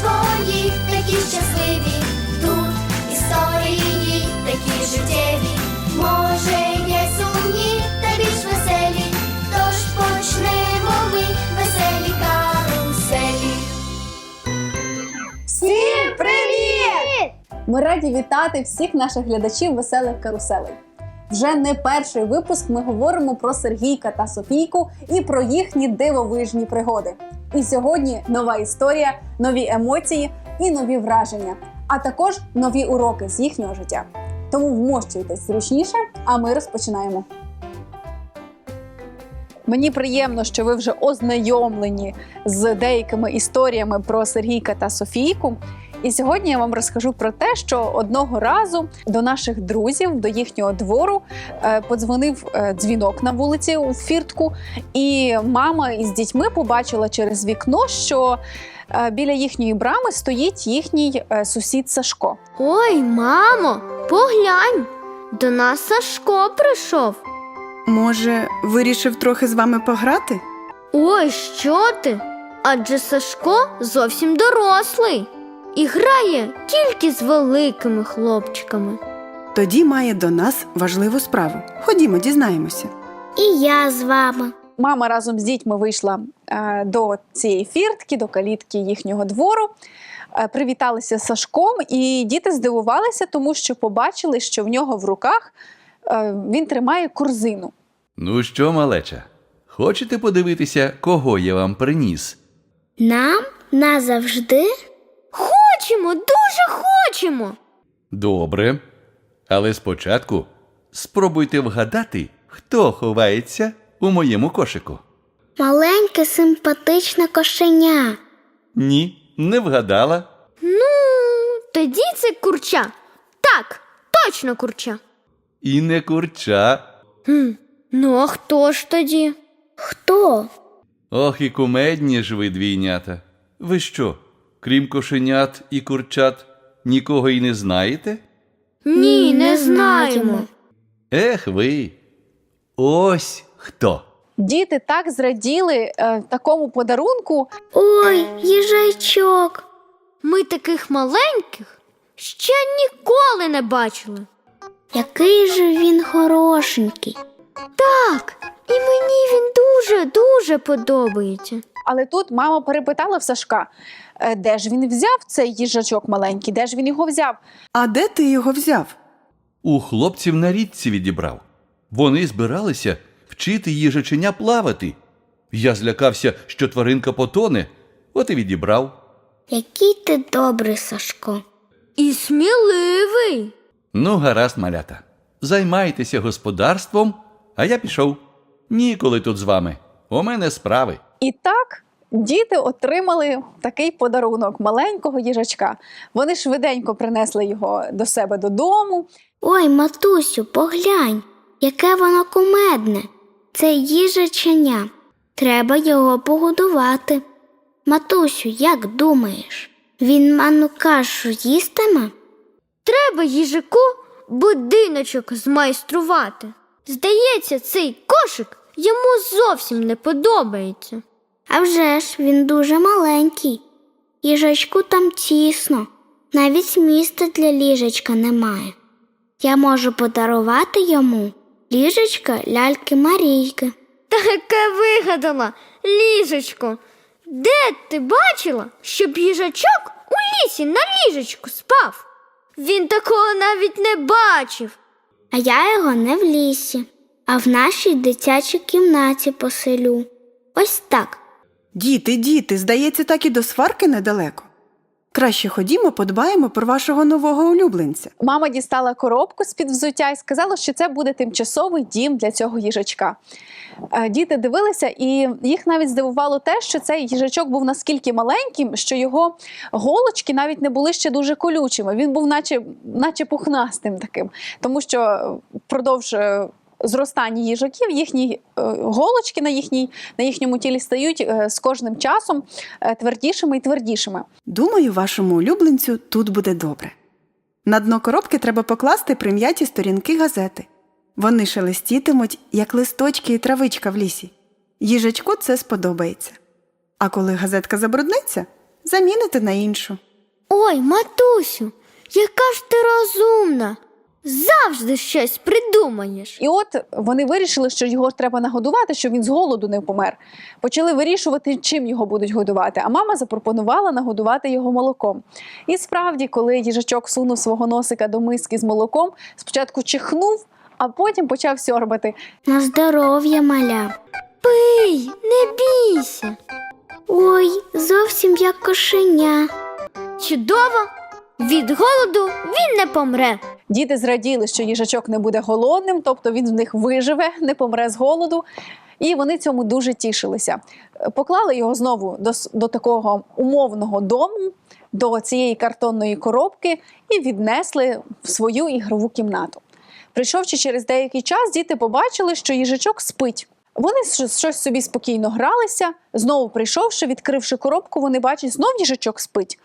свої, такі щасливі. Тут історії такі життєві. Може, є сумні та більш веселі. Тож почнемо ми веселі каруселі. Всім привіт! Ми раді вітати всіх наших глядачів веселих каруселей. Вже не перший випуск ми говоримо про Сергійка та Софійку і про їхні дивовижні пригоди. І сьогодні нова історія, нові емоції і нові враження, а також нові уроки з їхнього життя. Тому вмощуйтесь зручніше, а ми розпочинаємо. Мені приємно, що ви вже ознайомлені з деякими історіями про Сергійка та Софійку. І сьогодні я вам розкажу про те, що одного разу до наших друзів, до їхнього двору, е, подзвонив е, дзвінок на вулиці у фіртку, і мама із дітьми побачила через вікно, що е, біля їхньої брами стоїть їхній е, сусід Сашко. Ой, мамо, поглянь. До нас Сашко прийшов. Може, вирішив трохи з вами пограти? Ой, що ти? Адже Сашко зовсім дорослий і грає тільки з великими хлопчиками. Тоді має до нас важливу справу. Ходімо, дізнаємося. І я з вами. Мама разом з дітьми вийшла е, до цієї фіртки, до калітки їхнього двору. е, Привіталися з Сашком, і діти здивувалися, тому що побачили, що в нього в руках е, він тримає корзину. Ну що, малеча, хочете подивитися, кого я вам приніс? Нам назавжди? Хочемо, дуже хочемо. Добре. Але спочатку спробуйте вгадати, хто ховається у моєму кошику. Маленьке симпатичне кошеня. Ні, не вгадала. Ну, тоді це курча. Так, точно курча. І не курча. Хм, ну а хто ж тоді? Хто? Ох, і кумедні ж ви, двійнята. Ви що, крім кошенят і курчат, нікого й не знаєте? Ні, не знаємо. Ех ви. Ось хто. Діти так зраділи е, такому подарунку. Ой, їжачок. Ми таких маленьких ще ніколи не бачили. Який же він хорошенький. Так, і мені він дуже-дуже подобається. Але тут мама перепитала в Сашка, е, де ж він взяв цей їжачок маленький, де ж він його взяв. А де ти його взяв? У хлопців на річці відібрав. Вони збиралися вчити їжаченя плавати. Я злякався, що тваринка потоне, от і відібрав. Який ти добрий, Сашко. І сміливий. Ну, гаразд, малята. Займайтеся господарством, а я пішов. Ніколи тут з вами. У мене справи. І так діти отримали такий подарунок маленького їжачка. Вони швиденько принесли його до себе додому. Ой, матусю, поглянь, яке воно кумедне. Це їжаченя. Треба його погодувати. Матусю, як думаєш, він манну кашу їстиме? Треба їжаку будиночок змайструвати. Здається, цей кошик йому зовсім не подобається. А вже ж він дуже маленький. Їжачку там тісно, навіть місця для ліжечка немає. Я можу подарувати йому ліжечка ляльки Марійки. Таке вигадала, ліжечко. Де ти бачила, щоб їжачок у лісі на ліжечку спав? Він такого навіть не бачив. А я його не в лісі, а в нашій дитячій кімнаті поселю. Ось так. Діти, діти, здається, так і до сварки недалеко. Краще ходімо, подбаємо про вашого нового улюбленця. Мама дістала коробку з-під взуття і сказала, що це буде тимчасовий дім для цього їжачка. Е, Діти дивилися, і їх навіть здивувало те, що цей їжачок був наскільки маленьким, що його голочки навіть не були ще дуже колючими. Він був, наче, наче пухнастим таким, тому що впродовж зростання їжаків їхні е, голочки на, їхній, на їхньому тілі стають е, з кожним часом е, твердішими і твердішими. Думаю, вашому улюбленцю тут буде добре. На дно коробки треба покласти прим'яті сторінки газети. Вони шелестітимуть, як листочки і травичка в лісі. Їжачку це сподобається. А коли газетка забрудниться, заміните на іншу. Ой, матусю, яка ж ти розумна. Завжди щось придумаєш. І от вони вирішили, що його треба нагодувати, щоб він з голоду не помер. Почали вирішувати, чим його будуть годувати. А мама запропонувала нагодувати його молоком. І справді, коли їжачок сунув свого носика до миски з молоком, спочатку чихнув, а потім почав сьорбати. На здоров'я, маля. Пий, не бійся. Ой, зовсім як кошеня. Чудово! Від голоду він не помре. Діти зраділи, що їжачок не буде голодним, тобто він в них виживе, не помре з голоду. І вони цьому дуже тішилися. Поклали його знову до, до такого умовного дому, до цієї картонної коробки і віднесли в свою ігрову кімнату. Прийшовши через деякий час, діти побачили, що їжачок спить. Вони щось собі спокійно гралися. Знову прийшовши, відкривши коробку, вони бачать, знов їжачок спить.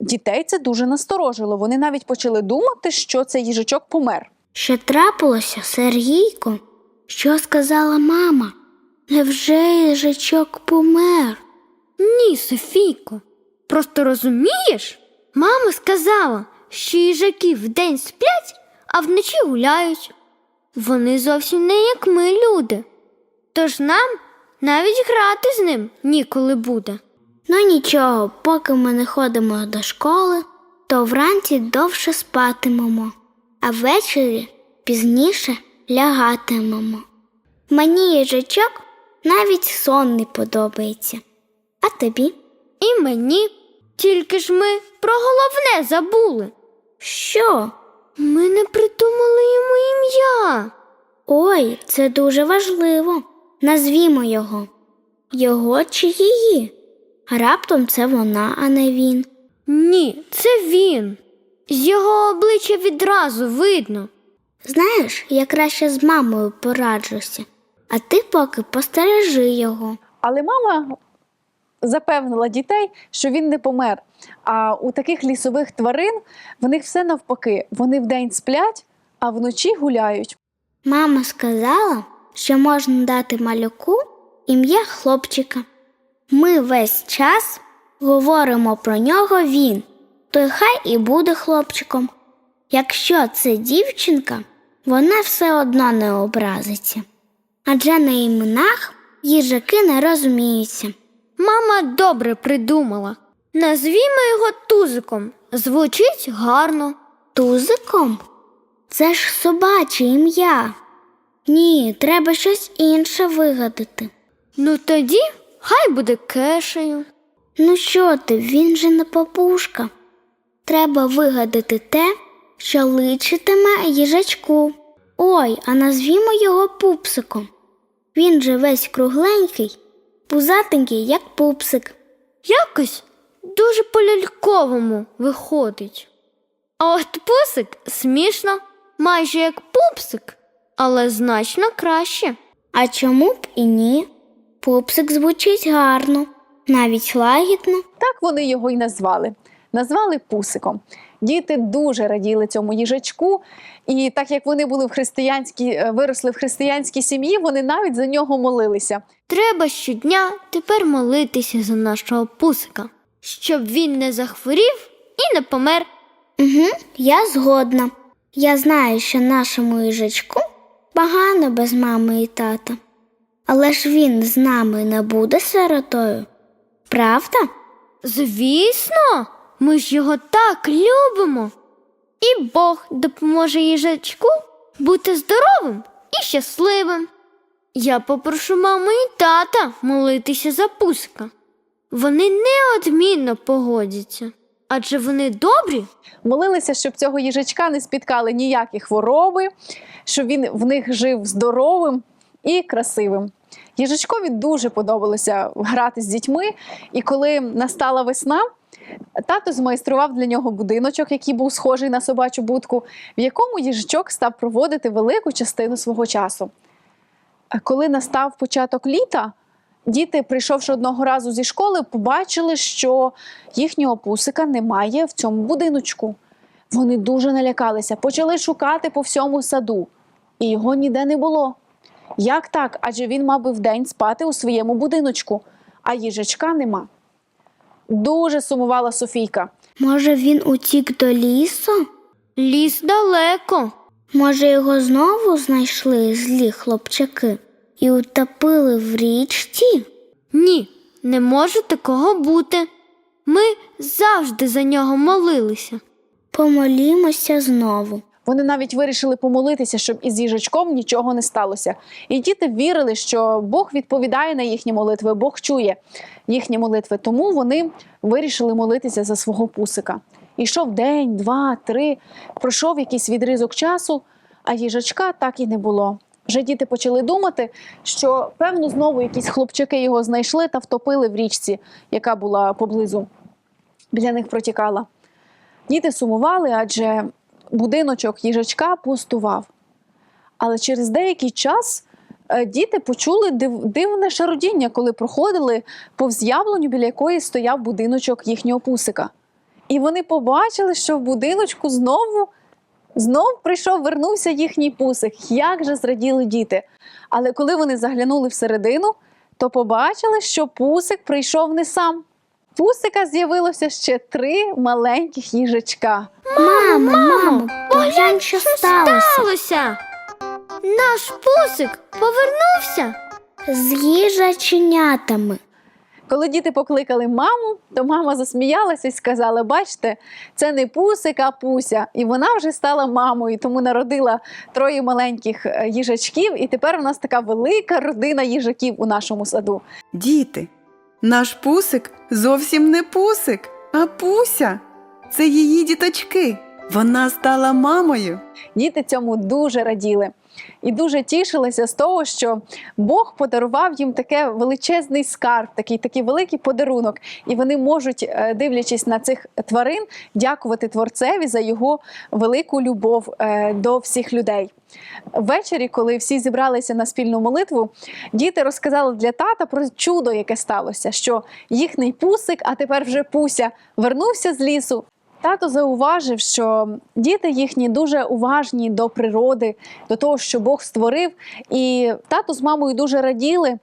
Дітей це дуже насторожило. Вони навіть почали думати, що цей їжачок помер. Що трапилося, Сергійко? Що сказала мама? Невже їжачок помер? Ні, Софійко. Просто розумієш? Мама сказала, що їжаки вдень сплять, а вночі гуляють. Вони зовсім не як ми, люди. Тож нам навіть грати з ним ніколи буде. Ну нічого, поки ми не ходимо до школи, то вранці довше спатимемо, а ввечері пізніше лягатимемо. Мені їжачок навіть сон не подобається. А тобі? І мені. Тільки ж ми про головне забули. Що? Ми не придумали йому ім'я. Ой, це дуже важливо. Назвімо його. Його чи її? Раптом це вона, а не він. Ні, це він. З його обличчя відразу видно. Знаєш, я краще з мамою пораджуся, а ти поки постережи його. Але мама запевнила дітей, що він не помер. А у таких лісових тварин в них все навпаки. Вони вдень сплять, а вночі гуляють. Мама сказала, що можна дати малюку ім'я хлопчика. Ми весь час говоримо про нього він, то хай і буде хлопчиком. Якщо це дівчинка, вона все одно не образиться. Адже на іменах їжаки не розуміються. Мама добре придумала. Назвімо його тузиком. Звучить гарно. Тузиком? Це ж собаче ім'я. Ні, треба щось інше вигадати. Ну тоді хай буде кешею. Ну що ти, він же не папушка. Треба вигадати те, що личитиме їжачку. Ой, а назвімо його пупсиком. Він же весь кругленький, пузатенький, як пупсик. Якось дуже по-ляльковому виходить. А от пусик смішно, майже як пупсик, але значно краще. А чому б і ні? Пупсик звучить гарно, навіть лагідно. Так вони його й назвали. Назвали пусиком. Діти дуже раділи цьому їжачку, і так як вони були в християнській, е, виросли в християнській сім'ї, вони навіть за нього молилися. Треба щодня тепер молитися за нашого пусика, щоб він не захворів і не помер. Угу, я згодна. Я знаю, що нашому їжачку погано без мами і тата. Але ж він з нами не буде сиротою. Правда? Звісно, ми ж його так любимо. І Бог допоможе їжачку бути здоровим і щасливим. Я попрошу маму і тата молитися за пуска. Вони неодмінно погодяться, адже вони добрі. Молилися, щоб цього їжачка не спіткали ніякі хвороби, щоб він в них жив здоровим і красивим. Їжачкові дуже подобалося грати з дітьми, і коли настала весна, тато змайстрував для нього будиночок, який був схожий на собачу будку, в якому їжачок став проводити велику частину свого часу. Коли настав початок літа, діти, прийшовши одного разу зі школи, побачили, що їхнього пусика немає в цьому будиночку. Вони дуже налякалися, почали шукати по всьому саду, і його ніде не було. Як так? Адже він мав би вдень спати у своєму будиночку, а їжачка нема. Дуже сумувала Софійка. Може, він утік до лісу? Ліс далеко. Може, його знову знайшли злі хлопчаки і утопили в річці? Ні, не може такого бути. Ми завжди за нього молилися. Помолімося знову. Вони навіть вирішили помолитися, щоб із їжачком нічого не сталося. І діти вірили, що Бог відповідає на їхні молитви, Бог чує їхні молитви. Тому вони вирішили молитися за свого пусика. Ішов день, два, три, пройшов якийсь відрізок часу, а їжачка так і не було. Вже діти почали думати, що певно знову якісь хлопчаки його знайшли та втопили в річці, яка була поблизу. Біля них протікала. Діти сумували, адже будиночок їжачка пустував. Але через деякий час е, діти почули дивне шародіння, коли проходили повз яблуню, біля якої стояв будиночок їхнього пусика. І вони побачили, що в будиночку знову, знов прийшов, вернувся їхній пусик. Як же зраділи діти. Але коли вони заглянули всередину, то побачили, що пусик прийшов не сам. Пусика з'явилося ще три маленьких їжачка. Мамо, мамо, поглянь, що сталося. Сталося. Наш пусик повернувся. З їжаченятами. Коли діти покликали маму, то мама засміялася і сказала: Бачите, це не пусик, а пуся. І вона вже стала мамою, тому народила троє маленьких е, їжачків, і тепер у нас така велика родина їжаків у нашому саду. Діти, наш пусик зовсім не пусик, а пуся. Це її діточки. Вона стала мамою. Діти цьому дуже раділи і дуже тішилися з того, що Бог подарував їм таке величезний скарб, такий такий великий подарунок, і вони можуть, е, дивлячись на цих тварин, дякувати творцеві за його велику любов е, до всіх людей. Ввечері, коли всі зібралися на спільну молитву, діти розказали для тата про чудо, яке сталося, що їхній пусик, а тепер вже пуся, вернувся з лісу. Тато зауважив, що діти їхні дуже уважні до природи, до того, що Бог створив. І тато з мамою дуже раділи,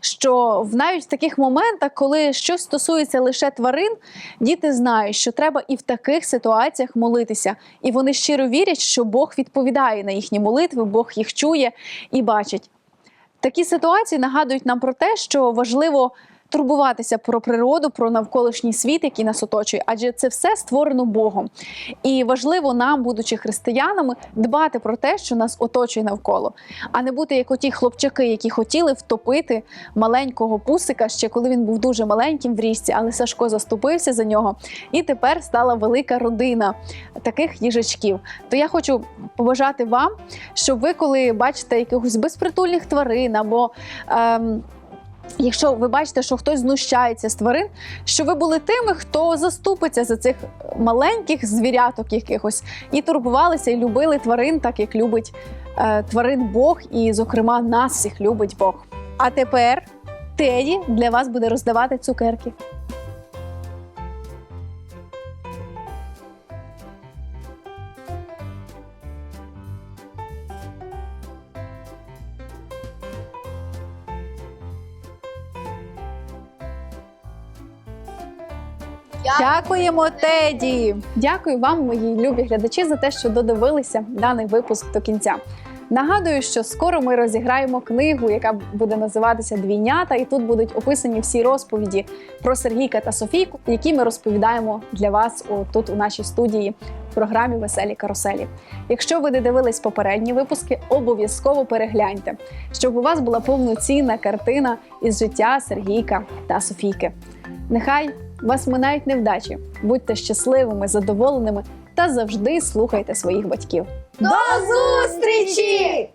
що навіть в таких моментах, коли щось стосується лише тварин, діти знають, що треба і в таких ситуаціях молитися. І вони щиро вірять, що Бог відповідає на їхні молитви, Бог їх чує і бачить. Такі ситуації нагадують нам про те, що важливо турбуватися про природу, про навколишній світ, який нас оточує, адже це все створено Богом. І важливо нам, будучи християнами, дбати про те, що нас оточує навколо, а не бути як оті хлопчаки, які хотіли втопити маленького пусика, ще коли він був дуже маленьким в річці, але Сашко заступився за нього. І тепер стала велика родина таких їжачків. То я хочу побажати вам, щоб ви, коли бачите якихось безпритульних тварин або ем, Якщо ви бачите, що хтось знущається з тварин, що ви були тими, хто заступиться за цих маленьких звіряток якихось і турбувалися і любили тварин, так як любить е, тварин Бог, і, зокрема, нас всіх любить Бог. А тепер Теді для вас буде роздавати цукерки. Дякуємо, Теді! Дякую вам, мої любі глядачі, за те, що додивилися даний випуск до кінця. Нагадую, що скоро ми розіграємо книгу, яка буде називатися Двійнята, і тут будуть описані всі розповіді про Сергійка та Софійку, які ми розповідаємо для вас о, тут у нашій студії в програмі Веселі каруселі. Якщо ви не дивились попередні випуски, обов'язково перегляньте, щоб у вас була повноцінна картина із життя Сергійка та Софійки. Нехай вас минають невдачі, будьте щасливими, задоволеними та завжди слухайте своїх батьків. До зустрічі!